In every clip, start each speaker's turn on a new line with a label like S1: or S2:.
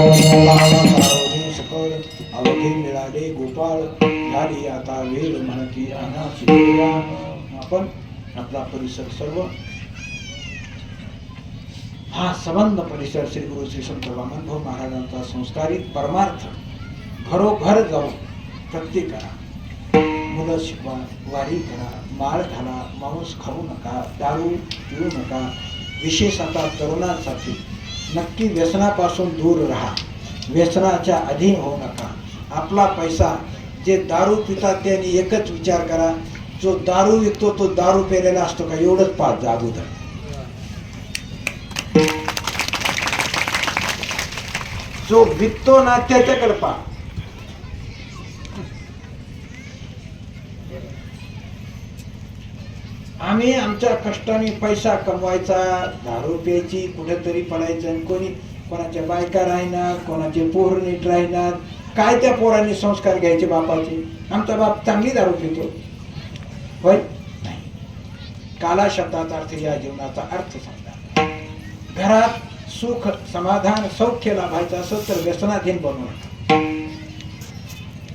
S1: अवधी सकळ अवधी मिळाले गोपाळ झाली आता वेळ म्हणती अनाशी देवा. आपण आपला परिसर सर्व हा संबंध परिसर श्री गुरु श्री संत वामनभाऊ महाराजांचा संस्कारित परमार्थ घरोघर जाऊन प्रत्येकाला मुलं शिकवा वारी करा माळ घाला मांस खाऊ नका दारू पिऊ नका विशेष आता तरुणांसाठी नक्की व्यसनापासून दूर राहा. व्यसनाच्या अधीन होऊ नका. आपला पैसा जे दारू पितात त्यांनी एकच विचार करा. जो दारू विकतो तो दारू पेलेला असतो का? एवढंच पाच जा अगोदर जो विकतो ना त्याच्याकडे पहा. आम्ही आमच्या कष्टाने पैसा कमवायचा दारू प्यायची कुठेतरी पडायचं आणि कोणी कोणाच्या बायका राहणार कोणाचे पोर नीट राहणार काय त्या पोरांनी संस्कार घ्यायचे बापाचे? आमचा बाप चांगली दारू पितो. होय? नाही. काला शब्दाचा अर्थ या जीवनाचा अर्थ समजा. घरात सुख समाधान सौख्य लाभायचं असं तर व्यसनाधीन बनवू नका.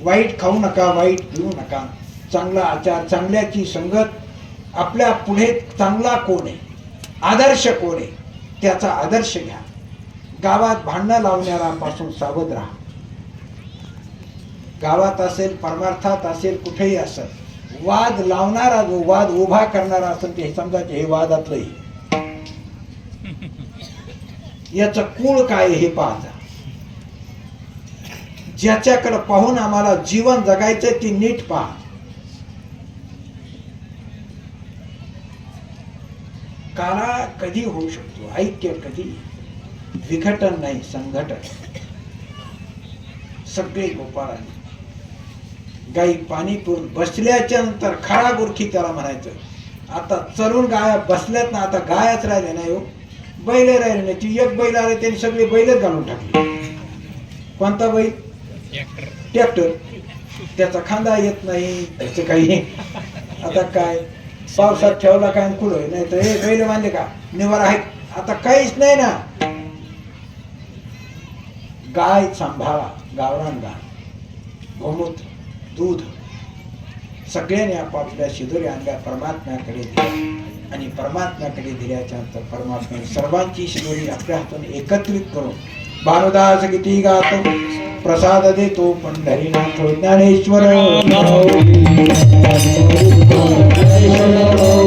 S1: वाईट खाऊ नका वाईट पिऊ नका. चांगला आचार चांगल्याची संगत आपल्या पुढे चांगला कोण आहे? आदर्श कोण आहे? त्याचा आदर्श घ्या. गावात भांडणं लावणाऱ्यापासून सावध राहा. गावात असेल परमार्थात असेल कुठेही असेल वाद लावणारा जो वाद उभा करणारा असेल ते समजा हे वादातलंही याचं कुळ काय हे पाहता. ज्याच्याकडे पाहून आम्हाला जीवन जगायचं ती नीट पहा. काळा कधी होऊ शकतो? ऐक्य कधी? विघटन नाही संघटन. सगळे गोपाळाने गाई पाणी पिऊन बसल्याच्या नंतर खरा गुरखी त्याला म्हणायचं आता चरून गाया बसल्यात ना आता गायाच राहिले नाही हो. बैल राहिले नाही. ती एक बैल आले त्यांनी सगळे बैलच घालून टाकले. कोणता बैल? ट्रॅक्टर. त्याचा खांदा येत नाही त्याचं काही. आता काय? पावसात ठेवला काय कुठं? नाही तर हे बैल बांधले का? निवार आहेत. आता काहीच नाही ना. गाय सांभाळा गावरान गाय गोमूत्र दूध. सगळ्यांनी आपापल्या शिदोरी आणल्या परमात्म्याकडे दिल्या. आणि परमात्म्याकडे दिल्याच्या नंतर परमात्म्याने सर्वांची शिदोरी आपल्या हातून एकत्रित करून भानुदास किती गातो प्रसाद देतो पंढरीनाथ ज्ञानेश्वर. Senhor.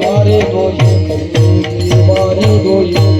S2: મારે ગોયું મારે ગોયું